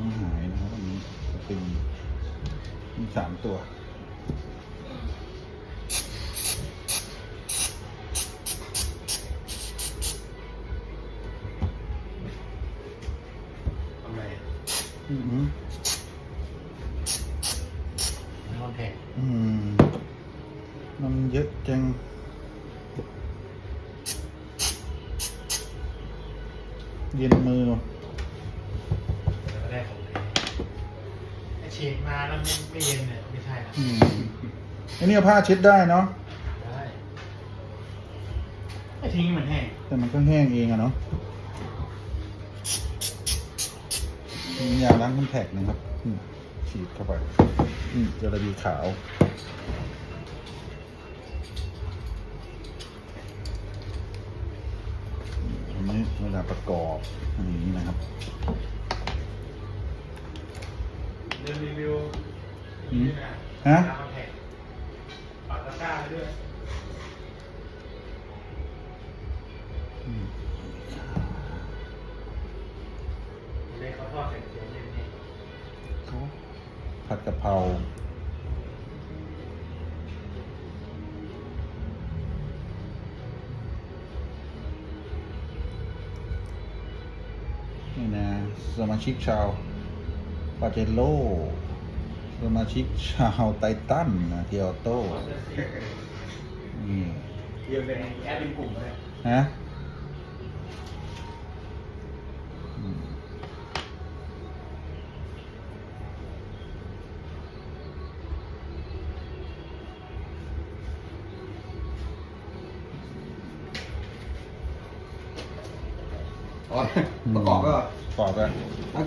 ไม่หายนะครับอันนี้สปริงมีสามตัวทำไมอือหือไม่ต้องแทงอืมมันเยอะจังเย็นมือ แล้วก็ได้ของแทงไอฉีดมาแล้ว ไม่ไม่เย็นเนี่ยไม่ใช่นะอืมอันนี้เอาผ้าเช็ดได้เนาะได้ไอทิ้งให้มันแห้งแต่มันก็แห้งเองอะเนาะมียาล้างคอนแทคนะครับอืมฉีดเข้าไปอืมเจลาบีขาว อันนี้เวลาประกอบอย่างนี้นะครับ เดินรีวิวอืมนี่นะ ฮะตามคอนแทคปัดตะก้าไปด้วยอืมเลยเขาทอดเจียวเล่นนี่ผัดกะเพรานี่นะสมาชิกชาวปาเจโล สมาชิกชาวไททันนะเทียโต้นี่เดี๋ยวเป็นแอดเป็นกลุ่มเลยฮะอืมอ๋อประกอบก็ประกอบก็อะ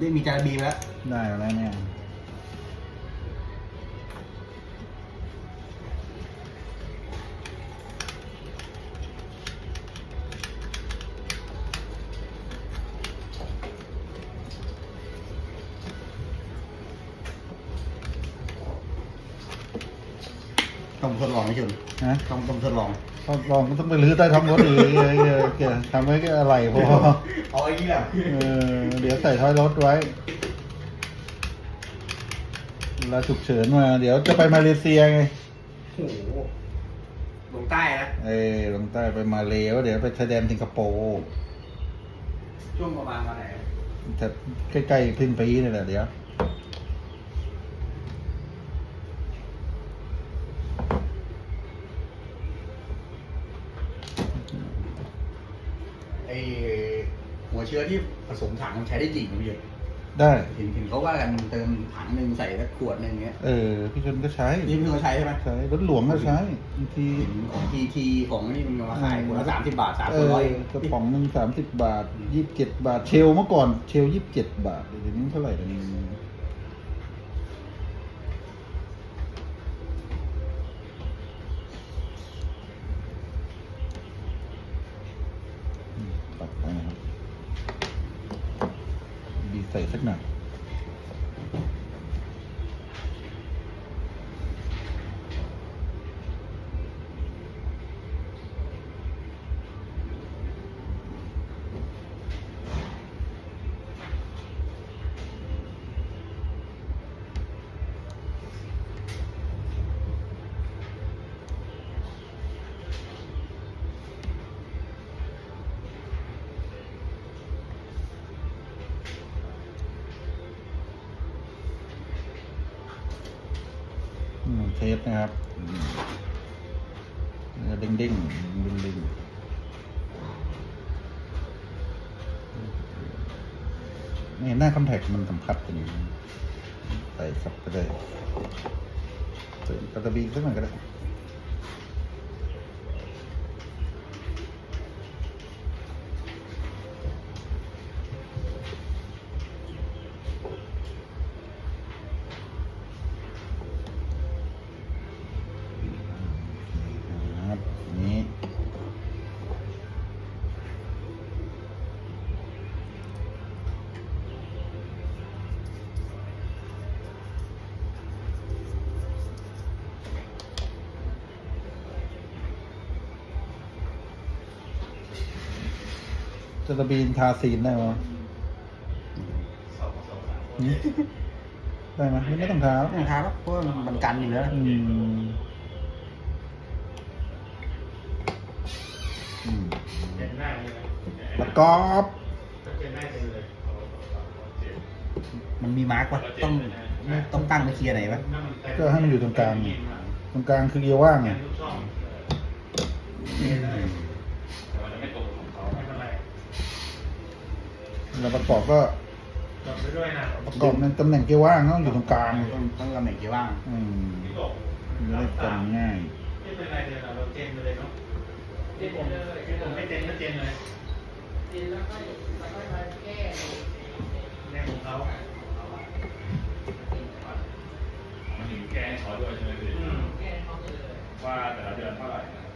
ได้มีจานบีมแล้ว ได้แล้วเนี่ย ต้องทดลองไหมชุนฮะต้องต้องทดลองต้องลองก็ต้องไปรื้อใต้ท้องรถอีกเออเออเกี่ยวทำไว้ก็อะไรพอเอาไอ้นี่แหละเออเดี๋ยวใส่ท้ายรถไว้เวลาฉุกเฉินมา เดี๋ยวจะไปมาเลเซียไงโอ้โหลงใต้นะเออลงใต้ไปมาเลวเดี๋ยวไปชายแดนสิงคโปร์ช่วงประมาณวันไหนจะใกล้ๆขึ้นปีนี่แหละเดี๋ยว อหัวเชื้อที่ผสมถังมันใช้ได้จริงไหมพี่ชุนได้ เห็นเห็นเขาว่ากันเติมถังหนึ่งใส่สักขวดหนึ่งเงี้ยเออ พี่ชนก็ใช้ นี่พี่ชุนใช้ใช่ไหมใช้รถหลวงก็ใช้บางทีเห็นของทีทีของนี่มันมาขายขวดละสามสิบบาทสามเอขวดอร้อยกระป๋องหนึ่งสามสิบบาทยี่สิบเจ็ดบาท เชลเมื่อก่อน เชลยี่สิบเจ็ดบาทเดี๋ยวนี้เท่าไหร่เดี๋ยวนี้ สนะครับเนื้อเด้งเด้งเด้งเด้งนี่หน้าคอนแทคมันสัมผัสกันอยู่ใส่สับไปเลยใส่กระตบีสักหน่อยก็ได้ จะระบีนทาซีนได้ไหมสองนี่ได้ไหมไม่ต้องเท้าไม่ครับเพราะว่ามันกันอยู่แล้วอืมอืมเจนได้เลยนะประกอบก็เจนได้เจนเลยมันมีมาร์กวะต้องต้องตั้งไปเคลียร์ไหนวะก็ให้มันอยู่ตรงกลางตรงกลางคือเกียร์ว่างแกไง นทุกช่อง อืม ไม่เป็นไร แล้วประกอบก็จบไปด้วยนะประกอบในตำแหน่งเกียร์ว่างต้องอยู่ตรงกลาง ต้องต้องตำแหน่งเกียร์ว่าง อืมมันจะได้จำง่ายไม่เป็นไรเดี๋ยวเราเจนไปเลยเนาะที่ผมที่ผมไม่เจนก็เจนเลยเจนแล้วก็แล้วก็มาแก้ในของเขามันถึงแกงขอด้วยใช่ไหมพี่อืมว่าแต่ละเดือนเท่าไหร่ครับ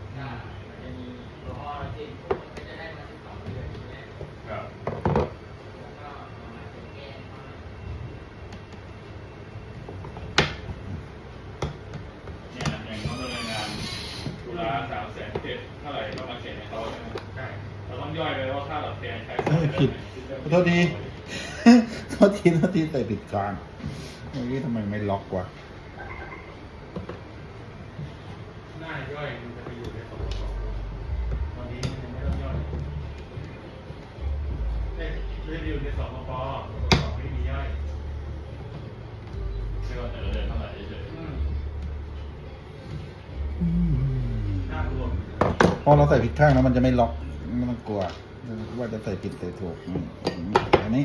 เนี่ยอย่างน้องดำเนินงานตุลาสามแสนเจ็ดเท่าไหร่ก็มาเขียนให้เขาใช่ไหม ใช่ เราต้องย่อยไปว่าค่าตอบแทนใช้ เฮ้ย ผิดขอโทษทีโทษทีโทษทีใส่ผิดกลางเมื่อกี้ทำไมไม่ล็อกวะหน้าย่อยมันจะไปอยู่ในสองสองตอนนี้มันยังไม่ต้องย่อยเอ้ยเรื่องอยู่ในสองปอสองไม่มีย่อยไม่ว่าแต่ละเดือนเท่าไหร่เฉยอืมภาพรวพอเราใส่ผิดข้างแล้วมันจะไม่ล็อกม่ต้องกลัว ว่าจะใส่ผิดใส่ถูกอืมอันนี้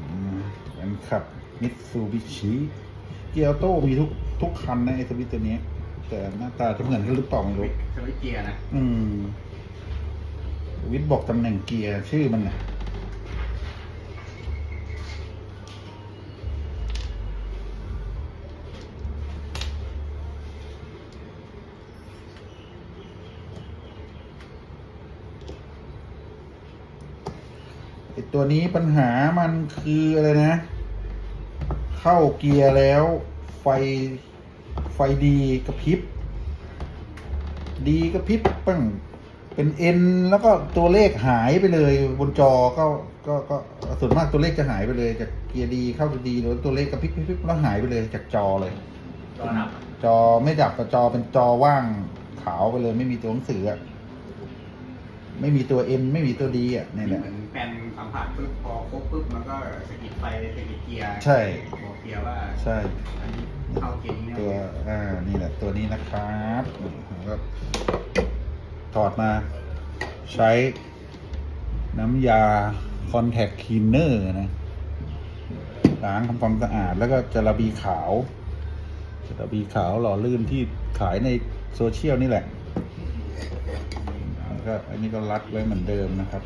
อืมอันขับมิตซูบิชิเกียร์โต้มีทุกทุกคันนะไอ้สวิตช์ตัวเนี้ยแต่หน้าตาจะเหมือนกันหรือเปล่าไม่รู้สวิตช์เกียร์นะ อืมวิทย์บอกตำแหน่งเกียร์ชื่อมันนะ ตัวนี้ปัญหามันคืออะไรนะ เข้าเกียร์แล้วไฟไฟดีกระพริบ ดีกระพริบปังเป็นเอ็นแล้วก็ตัวเลขหายไปเลยบนจอก็ก็ก็ส่วนมากตัวเลขจะหายไปเลย จากเกียร์ดีเข้าดีแล้วตัวเลขกระพริบกระพริบแล้วหายไปเลยจากจอเลย จอดับจอไม่ดับแต่จอเป็นจอว่างขาวไปเลย ไม่มีตัวหนังสืออะไม่มีตัวเอ็นไม่มีตัวดีอะนี่แหละเหมือนแปลนสัมผัสปุ๊บพอครบปุ๊บมันก็สะกิดไฟสะกิดเกียร์ใช่ บอกเกียร์ว่าใช่ อันนี้เข้าเกียร์นี้นะตัวอ่านี่แหละตัวนี้นะครับนี่ผมก็ถอดมา ใช้น้ำยา Contact Cleaner นะล้างทำความสะอาดแล้วก็จระบีขาวจระบีขาวหล่อลื่นที่ขายในโซเชียลนี่แหละแล้วก็อันนี้ก็รัดไว้เหมือนเดิมนะครับ